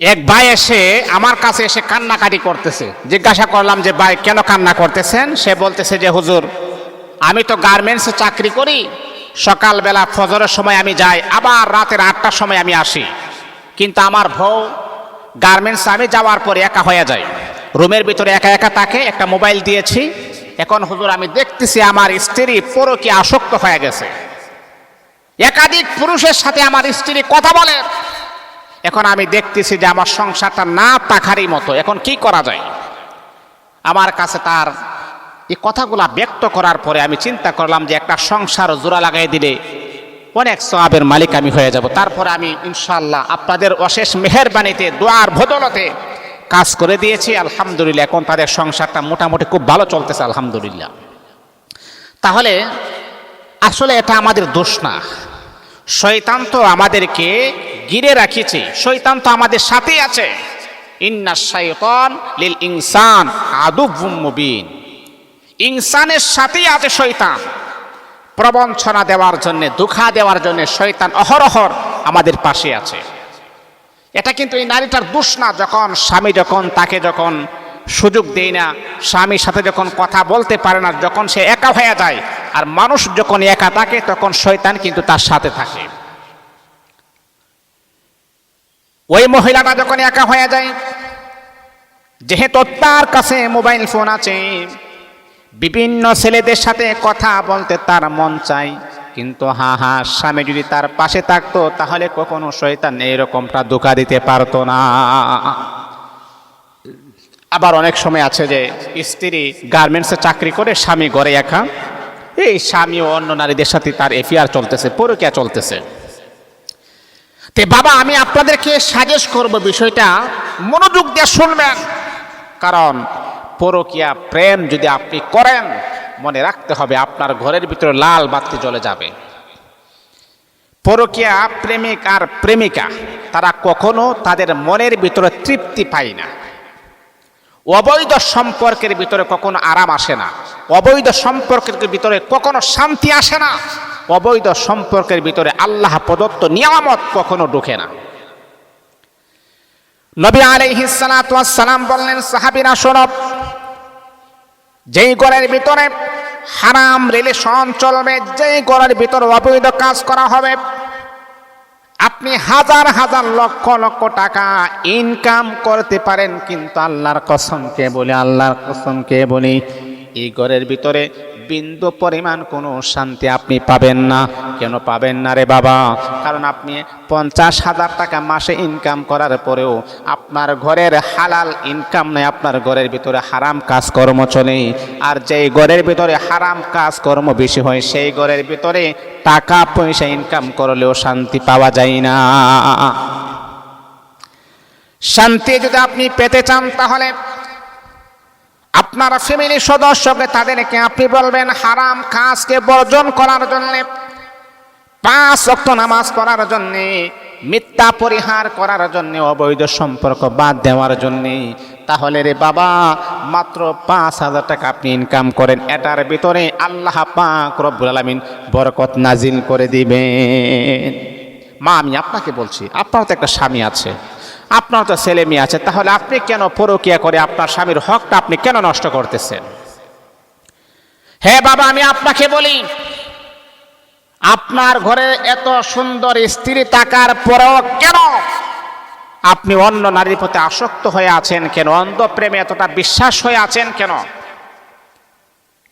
এক ভাই এসে আমার কাছে এসে কান্নাকাটি করতেছে। জিজ্ঞাসা করলাম যে, ভাই, কেন কান্না করতেছেন? সে বলতেছে যে, হুজুর, আমি তো গার্মেন্টসে চাকরি করি। সকালবেলা ফজরের সময় আমি যাই, আবার রাতের আটটার সময় আমি আসি। কিন্তু আমার বউ গার্মেন্টস আমি যাওয়ার পরে একা হয়ে যায়। রুমের ভিতরে একা একা তাকে একটা মোবাইল দিয়েছি। এখন হুজুর, আমি দেখতেছি আমার স্ত্রী পরকে আসক্ত হয়ে গেছে। একাধিক পুরুষের সাথে আমার স্ত্রী কথা বলে। এখন আমি দেখতেছি যে আমার সংসারটা না তাকারই মতো। এখন কি করা যায়? আমার কাছে তার এই কথাগুলা ব্যক্ত করার পরে আমি চিন্তা করলাম যে একটা সংসার জোড়া লাগাই দিলে অনেক সবাবের মালিক আমি হয়ে যাব। তারপরে আমি ইনশাল্লাহ আপনাদের অশেষ মেহেরবানিতে, দোয়ার বদলতে কাজ করে দিয়েছি। আলহামদুলিল্লাহ, এখন তাদের সংসারটা মোটামুটি খুব ভালো চলতেছে, আলহামদুলিল্লাহ। তাহলে আসলে এটা আমাদের দোষ না। শয়তান তো আমাদেরকে গিরে রাখিছে। শৈতান তো আমাদের সাথেই আছে। ইন্না শয়তান লিল ইনসান আদুব্বুম মুবিন। ইনসানের সাথেই আছে শৈতান প্রবঞ্চনা দেওয়ার জন্য, দুঃখা দেওয়ার জন্য শয়তান অহরহর আমাদের পাশে আছে। এটা কিন্তু এই নারীটার দোষ না, যখন স্বামী যখন তাকে যখন সুযোগ দেয় না, স্বামীর সাথে যখন কথা বলতে পারে না, যখন সে একা হয়ে যায়, আর মানুষ যখন একা থাকে, তখন শয়তান কিন্তু তার সাথে থাকে। ওই মহিলাটা যখন একা হয়ে যায়, যেহেতু তার কাছে মোবাইল ফোন আছে, বিভিন্ন ছেলেদের সাথে কথা বলতে তার মন চাই কিন্তু হা হা, স্বামী যদি তার পাশে থাকতো, তাহলে কখনো শয়তান এইরকমটা ধোকা দিতে পারতো না। আবার অনেক সময় আছে যে, স্ত্রী গার্মেন্টসে চাকরি করে স্বামী ঘরে একা, এই স্বামী ও অন্য নারীদের সাথে তার এফিয়ার চলতেছে, পরকিয়া চলতেছে। তে বাবা, আমি আপনাদেরকে সাজেস্ট করব বিষয়টা। মনোযোগ দিয়ে শুনবেন। কারণ পরকিয়া, প্রেম যদি আপনি করেন, মনে রাখতে হবে আপনার ঘরের ভিতরে লাল বাতি জ্বলে যাবে। পরকিয়া প্রেমিক আর প্রেমিকা, তারা কখনো তাদের মনের ভিতরে তৃপ্তি পায় না। অবৈধ সম্পর্কের ভিতরে কখনো আরাম আসে না। অবৈধ সম্পর্কের ভিতরে কখনো শান্তি আসে না। অবৈধ সম্পর্কের ভিতরে আল্লাহ প্রদত্ত নিয়ামত কখনো ঢুকে না। নবী আলাইহিসালাম বললেন, সাহাবিরা সরব যেই ঘরের ভিতরে হারাম রিলেশন চলবে, যেই ঘরের ভিতরে অবৈধ কাজ করা হবে, আপনি হাজার হাজার লক্ষ লক্ষ টাকা ইনকাম করতে পারেন, কিন্তু আল্লাহর কসমকে বলি, আল্লাহর কসমকে বলি এই ঘরের ভিতরে বিন্দু পরিমাণ কোনো শান্তি আপনি পাবেন না। কেন পাবেন না রে বাবা? কারণ আপনি পঞ্চাশ হাজার টাকা মাসে ইনকাম করার পরেও আপনার ঘরের হালাল ইনকাম নেই, আপনার ঘরের ভিতরে হারাম কাজকর্ম চলে। আর যেই ঘরের ভিতরে হারাম কাজকর্ম বেশি হয়, সেই ঘরের ভিতরে টাকা পয়সা ইনকাম করলেও শান্তি পাওয়া যায় না। শান্তি যদি আপনি পেতে চান তাহলে আপনার ফ্যামিলির সদস্যকে তাদেরকে আপনি বলবেন, হারাম কাজকে বর্জন করার জন্য, পাঁচ অক্ট নামাজ পড়ার জন্য, মিথ্যা পরিহার করার জন্য, অবৈধ সম্পর্ক বাদ দেওয়ার জন্য, তাহলে রে বাবা, মাত্র পাঁচ হাজার টাকা আপনি ইনকাম করেন। এটার ভিতরে আল্লাহ পাক রব্বুল আলমিন বরকত নাজিল করে দিবেন। মা, আমি আপনাকে বলছি, আপনার তো একটা স্বামী আছে। আপনার তো ছেলে মেয়ে আছে, তাহলে আপনি কেন পরকিয়া করে আপনার স্বামীর হকটা আপনি কেন নষ্ট করতেছেন? হ্যাঁ বাবা, আমি আপনাকে বলি, আপনার ঘরে এত সুন্দর স্ত্রী থাকার পরেও কেন আপনি অন্য নারীর প্রতি আসক্ত হয়ে আছেন কেন? অন্ধ প্রেমে এতটা বিশ্বাস হয়ে আছেন কেন?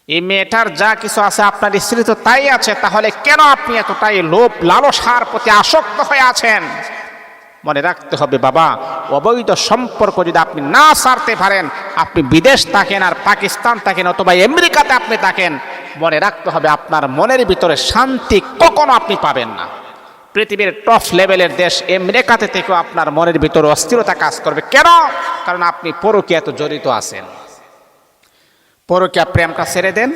এই মেয়েটার যা কিছু আছে, আপনার স্ত্রী তো তাই আছে, তাহলে কেন আপনি এতটাই লোভ লালসার প্রতি আসক্ত হয়ে আছেন? মনে রাখতে হবে, বাবা। অবৈধ সম্পর্ক যদি আপনি না সারতে পারেন, আপনি বিদেশ থাকেন আর পাকিস্তান থাকেন অথবা আমেরিকাতে আপনি থাকেন, মনে রাখতে হবে আপনার মনের ভিতরে শান্তি কখনো আপনি পাবেন না। পৃথিবীর টপ লেভেলের দেশ আমেরিকাতে থেকেও আপনার মনের ভিতরে অস্থিরতা কাজ করবে। কেন? কারণ আপনি পরকীয়াতে জড়িত আছেন। পরকীয়া প্রেমটা ছেড়ে দেন,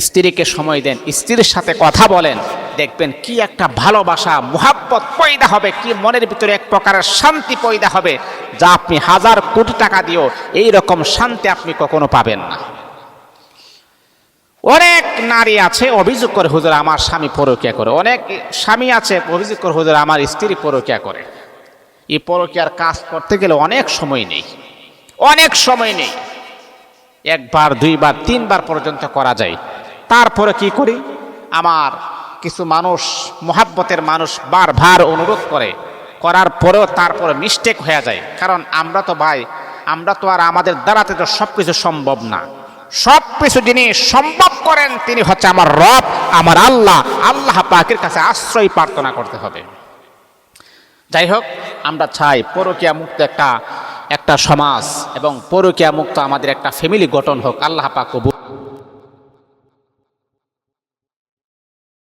স্ত্রীকে সময় দেন, স্ত্রীর সাথে কথা বলেন দেখবেন কি একটা ভালোবাসা, মোহাব্বত পয়দা হবে, কি মনের ভিতরে এক প্রকারের শান্তি পয়দা হবে, যা আপনি হাজার কোটি টাকা দিয়েও এই রকম শান্তি আপনি কখনো পাবেন না। অনেক নারী আছে, অভিযোগ করে, হুজুর, আমার স্বামী পরকিয়া করে। অনেক স্বামী আছে, অভিযোগ করে, হুজুর, আমার স্ত্রী পরকিয়া করে। এই পরকিয়ার কাজ করতে গেলে অনেক সময় নেই, অনেক সময় নেই। একবার, দুইবার, তিনবার পর্যন্ত করা যায়। তারপরে কি করি? আমার কিছু মানুষ, মোহাব্বতের মানুষ বারবার অনুরোধ করে, করার পরেও তারপরে মিস্টেক হয়ে যায়। কারণ আমরা তো ভাই, আমরা তো আর আমাদের দ্বারাতে তো সব কিছু সম্ভব না। সব কিছু যিনি সম্ভব করেন, তিনি হচ্ছে আমার রব, আমার আল্লাহ। আল্লাহ পাকের কাছে আশ্রয় প্রার্থনা করতে হবে। যাই হোক, আমরা চাই পরকিয়া মুক্ত একটা একটা সমাজ এবং পরকিয়া মুক্ত আমাদের একটা ফ্যামিলি গঠন হোক। আল্লাহ পাক কবুল